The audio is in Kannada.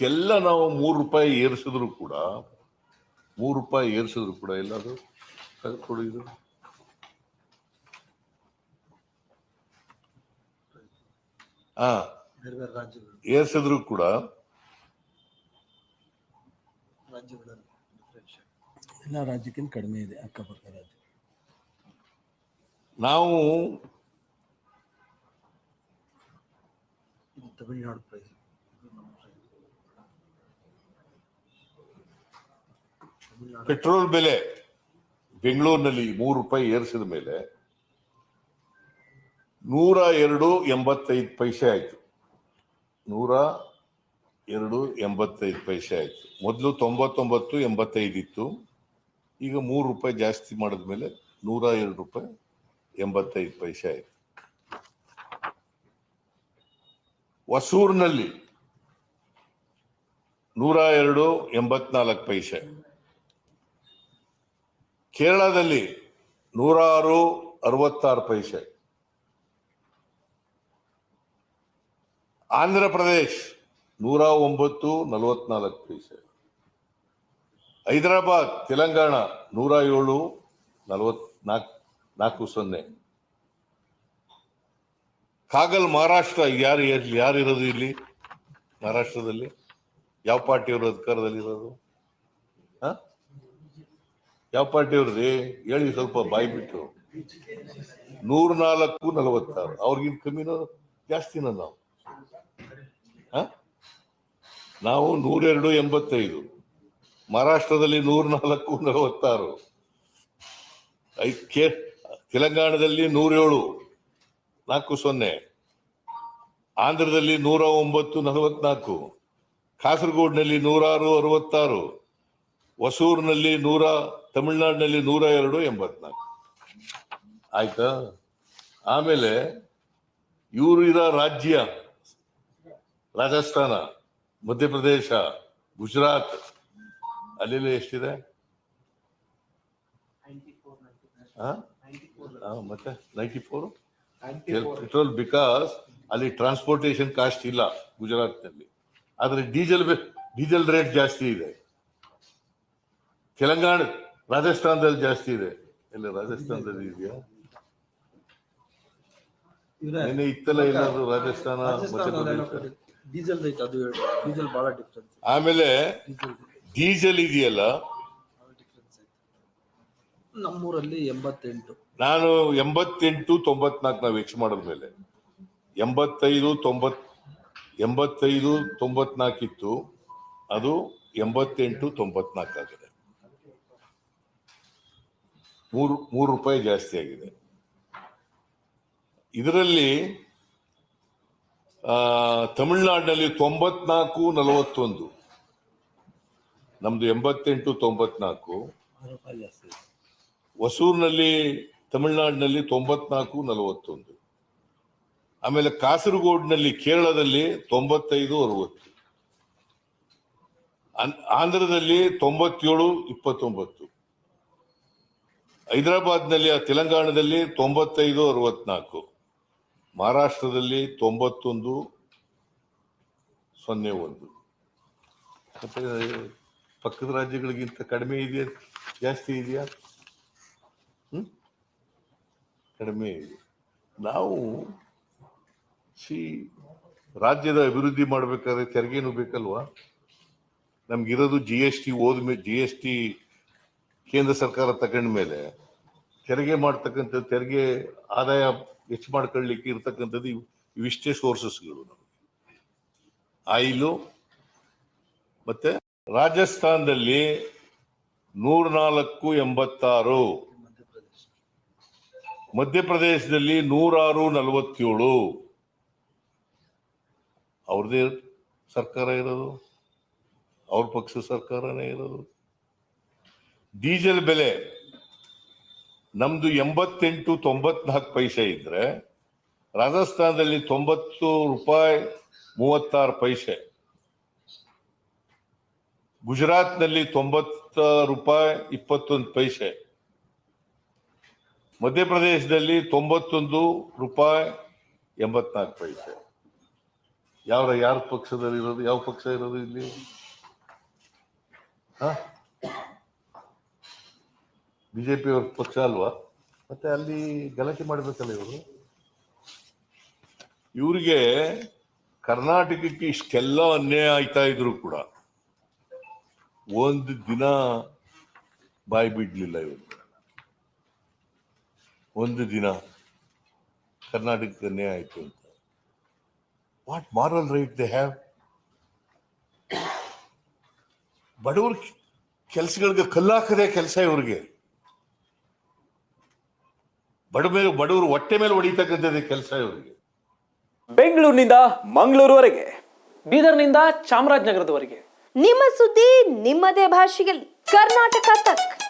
ಇಷ್ಟೆಲ್ಲ ನಾವು ಮೂರು ರೂಪಾಯಿ ಏರಿಸಿದ್ರು ಕೂಡ ಮೂರು ರೂಪಾಯಿ ಏರಿಸಿದ್ರು ಕೂಡ ಎಲ್ಲಾದರೂ ತೆಗೆದುಕೊಡಿದ್ರು ಇದು. ಹಾ ಬೇರೆ ಬೇರೆ ರಾಜ್ಯಗಳು. ಏರಿಸಿದ್ರು ಕೂಡ. ಎಲ್ಲ ರಾಜ್ಯಕ್ಕಿಂತ ಕಡಿಮೆ ಇದೆ ಅಕ್ಕಪಕ್ಕ ರಾಜ್ಯ. ನಾವು ತಮಿಳುನಾಡು ಪ್ರೈಸ್ ಇದು ನಮ್ಮ ಪ್ರೈಸ್ ತಮಿಳುನಾಡು ಪೆಟ್ರೋಲ್ ಬೆಲೆ ಬೆಂಗಳೂರಿನಲ್ಲಿ ಮೂರು ರೂಪಾಯಿ ಏರಿಸಿದ ಮೇಲೆ ನೂರ ಎರಡು ಎಂಬತ್ತೈದು ಪೈಸೆ ಆಯ್ತು. ನೂರ ಎರಡು ಎಂಬತ್ತೈದು ಪೈಸೆ ಆಯ್ತು. ಮೊದಲು ತೊಂಬತ್ತೊಂಬತ್ತು, ಎಂಬತ್ತೈದು ಇತ್ತು. ಈಗ ಮೂರು ರೂಪಾಯಿ ಜಾಸ್ತಿ ಮಾಡಿದ್ಮೇಲೆ ನೂರ ಎರಡು ರೂಪಾಯಿ ಎಂಬತ್ತೈದು ಪೈಸೆ ಆಯ್ತು. ಹೊಸೂರಿನಲ್ಲಿ ನೂರ ಎರಡು ಎಂಬತ್ನಾಲ್ಕು ಪೈಸೆ. ಕೇರಳದಲ್ಲಿ ನೂರಾರು ಅರವತ್ತಾರು ಪೈಸೆ. ಆಂಧ್ರ ಪ್ರದೇಶ್ ನೂರ ಒಂಬತ್ತು ನಲವತ್ನಾಲ್ಕು ಪೈಸೆ. ಹೈದರಾಬಾದ್, ತೆಲಂಗಾಣ ನೂರ ಏಳು ನಲವತ್ನಾಲ್ಕು ನಾಲ್ಕು ಸೊನ್ನೆ. ಕಾಗಲ್ ಮಹಾರಾಷ್ಟ್ರ ಯಾರು ಯಾರು ಇರೋದು ಇಲ್ಲಿ? ಮಹಾರಾಷ್ಟ್ರದಲ್ಲಿ? ಯಾವ ಪಾರ್ಟಿಯವರು ಅಧಿಕಾರದಲ್ಲಿ ಇರೋದು ಹ? ಯಾವ ಪಾರ್ಟಿ ಅವ್ರಿ ಹೇಳಿ ಸ್ವಲ್ಪ ಬಾಯಿ ಬಿಟ್ಟು. ನೂರ ನಾಲ್ಕು ನಲವತ್ತಾರು. ಅವ್ರಿಗಿಂತ ಕಮ್ಮಿನೋ ಜಾಸ್ತಿನ ನಾವು? ನಾವು ನೂರೆರಡು ಎಂಬತ್ತೈದು. ಮಹಾರಾಷ್ಟ್ರದಲ್ಲಿ ನೂರ ನಾಲ್ಕು ನಲವತ್ತಾರು. ಐ ಕೇ, ತೆಲಂಗಾಣದಲ್ಲಿ ನೂರೇಳು. ನಾಲ್ಕು ಸೊನ್ನೆ. ಆಂಧ್ರದಲ್ಲಿ ನೂರ ಒಂಬತ್ತು ನಲವತ್ನಾಲ್ಕು. ಕಾಸರಗೋಡ್ನಲ್ಲಿ ನೂರಾರು ಅರವತ್ತಾರು. ಹೊಸೂರಿನಲ್ಲಿ ನೂರ ತಮಿಳುನಾಡಿನಲ್ಲಿ ನೂರ ಎರಡು ಎಂಬತ್ನಾಲ್ಕು. ಆಯ್ತಾ? ಆಮೇಲೆ ಇವರು ಇರೋ ರಾಜ್ಯ ರಾಜಸ್ಥಾನ ಮಧ್ಯಪ್ರದೇಶ ಗುಜರಾತ್ ಅಲ್ಲೆಲ್ಲ ಎಷ್ಟಿದೆ? ಮತ್ತೆ ನೈಂಟಿ ಫೋರ್? ಪೆಟ್ರೋಲ್ ಬಿಕಾಸ್ ಅಲ್ಲಿ ಟ್ರಾನ್ಸ್ಪೋರ್ಟೇಷನ್ ಕಾಸ್ಟ್ ಇಲ್ಲ ಗುಜರಾತ್ನಲ್ಲಿ. ಆದ್ರೆ ಡೀಸೆಲ್ ಡೀಸೆಲ್ ರೇಟ್ ಜಾಸ್ತಿ ಇದೆ. ತೆಲಂಗಾಣ ರಾಜಸ್ಥಾನದಲ್ಲಿ ಜಾಸ್ತಿ ಇದೆ. ಎಲ್ಲ ರಾಜಸ್ಥಾನದಲ್ಲಿ ಇದೆಯಾ? ನಿನ್ನೆ ಇತ್ತಲ್ಲ ಏನಾದ್ರು ರಾಜಸ್ಥಾನ ಮಧ್ಯಪ್ರದೇಶ ಡೀಸೆಲ್ ರೇಟ್ ಅದು ಡೀಸೆಲ್ ಬಹಳ ಡಿಫ್ರೆನ್ಸ್ ಆಮೇಲೆ ಡೀಸೆಲ್ ಇದೆಯಲ್ಲ? ನಮ್ಮೂರಲ್ಲಿ ಎಂಬತ್ತೆಂಟು. ನಾನು ಎಂಬತ್ತೆಂಟು ತೊಂಬತ್ನಾಲ್ಕು ನಾವು ಹೆಚ್ಚು ಮಾಡಿದ್ಮೇಲೆ ಎಂಬತ್ತೈದು ತೊಂಬತ್ ಎಂಬತ್ತೈದು ತೊಂಬತ್ನಾಲ್ಕು ಇತ್ತು. ಅದು ಎಂಬತ್ತೆಂಟು ತೊಂಬತ್ನಾಲ್ಕು ಆಗಿದೆ. ಮೂರು ಮೂರು ರೂಪಾಯಿ ಜಾಸ್ತಿ ಆಗಿದೆ. ಇದರಲ್ಲಿ ತಮಿಳುನಾಡಿನಲ್ಲಿ ತೊಂಬತ್ನಾಲ್ಕು, ನಲವತ್ತೊಂದು. ನಮ್ದು ಎಂಬತ್ತೆಂಟು, ತೊಂಬತ್ನಾಲ್ಕು. ಹೊಸೂರಿನಲ್ಲಿ, ತಮಿಳುನಾಡಿನಲ್ಲಿ ತೊಂಬತ್ನಾಲ್ಕು, ನಲವತ್ತೊಂದು. ಆಮೇಲೆ ಕಾಸರಗೋಡ್ನಲ್ಲಿ, ಕೇರಳದಲ್ಲಿ ತೊಂಬತ್ತೈದು, ಅರವತ್ತು. ಆಂಧ್ರದಲ್ಲಿ ತೊಂಬತ್ತೇಳು, ಇಪ್ಪತ್ತೊಂಬತ್ತು. ಹೈದರಾಬಾದ್ನಲ್ಲಿ ತೆಲಂಗಾಣದಲ್ಲಿ ತೊಂಬತ್ತೈದು ಅರವತ್ನಾಲ್ಕು. ಮಹಾರಾಷ್ಟ್ರದಲ್ಲಿ ತೊಂಬತ್ತೊಂದು, ಸೊನ್ನೆ ಒಂದು. ಪಕ್ಕದ ರಾಜ್ಯಗಳಿಗಿಂತ ಕಡಿಮೆ ಇದೆಯಾ, ಜಾಸ್ತಿ ಇದೆಯಾ? ಹ್ಮ್? ಕಡಿಮೆ ಇದೆ. ನಾವು ಸಿ, ರಾಜ್ಯದ ಅಭಿವೃದ್ಧಿ ಮಾಡ್ಬೇಕಾದ್ರೆ ತೆರಿಗೆನೂ ಬೇಕಲ್ವಾ? ನಮ್ಗಿರೋದು ಜಿ ಎಸ್ ಟಿ ಹೋದ್ಮೇಲೆ ಜಿ ಎಸ್ ಟಿ ಕೇಂದ್ರ ಸರ್ಕಾರ ತಗೊಂಡ ಮೇಲೆ ತೆರಿಗೆ ಮಾಡ್ತಕ್ಕಂಥ, ತೆರಿಗೆ ಆದಾಯ ಹೆಚ್ಚು ಮಾಡ್ಕೊಳ್ಳಿಕ್ಕೆ ಇರ್ತಕ್ಕಂಥದ್ದು ಇವ್- ಇವಿಷ್ಟೇ ಸೋರ್ಸಸ್ಗಳು ನಮಗೆ. ಆಯಿಲು ಮತ್ತೆ ರಾಜಸ್ಥಾನದಲ್ಲಿ ನೂರ ನಾಲ್ಕು ಎಂಬತ್ತಾರು. ಮಧ್ಯಪ್ರದೇಶ ಮಧ್ಯಪ್ರದೇಶದಲ್ಲಿ ನೂರಾರು ನಲವತ್ತೇಳು. ಅವ್ರದೇ ಸರ್ಕಾರ ಇರೋದು. ಅವ್ರ ಪಕ್ಷ ಸರ್ಕಾರನೇ ಇರೋದು. ಡೀಸೆಲ್ ಬೆಲೆ. ನಮ್ದು ಎಂಬತ್ತೆಂಟು ತೊಂಬತ್ನಾಲ್ಕು ಪೈಸೆ ಇದ್ರೆ, ರಾಜಸ್ಥಾನದಲ್ಲಿ ತೊಂಬತ್ತು ರೂಪಾಯಿ ಮೂವತ್ತಾರು ಪೈಸೆ. ಗುಜರಾತ್ನಲ್ಲಿ ತೊಂಬತ್ತ ರೂಪಾಯಿ ಇಪ್ಪತ್ತೊಂದು ಪೈಸೆ. ಮಧ್ಯಪ್ರದೇಶದಲ್ಲಿ ತೊಂಬತ್ತೊಂದು ರೂಪಾಯಿ ಎಂಬತ್ನಾಲ್ಕು ಪೈಸೆ. ಯಾವ ಯಾರ ಪಕ್ಷದಲ್ಲಿ ಇರೋದು ಯಾವ ಪಕ್ಷ ಇರೋದು ಇಲ್ಲಿ? ಬಿಜೆಪಿ ಅವ್ರ ಪಕ್ಷ ಅಲ್ವಾ? ಮತ್ತೆ ಅಲ್ಲಿ ಗಲಾಟೆ ಮಾಡಬೇಕಲ್ಲ ಇವರು? ಇವ್ರಿಗೆ ಕರ್ನಾಟಕಕ್ಕೆ ಇಷ್ಟೆಲ್ಲ ಅನ್ಯಾಯ ಆಯ್ತಾ ಇದ್ರು ಕೂಡ ಒಂದು ದಿನ ಬಾಯಿ ಬಿಡ್ಲಿಲ್ಲ ಇವರು. ಒಂದು ದಿನ ಕರ್ನಾಟಕಕ್ಕೆ ಅನ್ಯಾಯ ಆಯ್ತು ಅಂತ. What moral right they have ಬಡವ್ರ ಕೆಲಸಗಳಿಗೆ ಕಲ್ಲಾಕದೆ ಕೆಲಸ ಇವ್ರಿಗೆ. ಬಡ ಮೇಲೆ ಬಡವರು ಹೊಟ್ಟೆ ಮೇಲೆ ಹೊಡಿತಕ್ಕಂಥದ್ದು ಕೆಲಸ ಇವರಿಗೆ. ಬೆಂಗಳೂರಿನಿಂದ ಮಂಗಳೂರುವರೆಗೆ ಬೀದರ್ನಿಂದ ಚಾಮರಾಜನಗರದವರೆಗೆ. ನಿಮ್ಮ ಸುದ್ದಿ ನಿಮ್ಮದೇ ಭಾಷೆಯಲ್ಲಿ. ಕರ್ನಾಟಕ ತಕ್.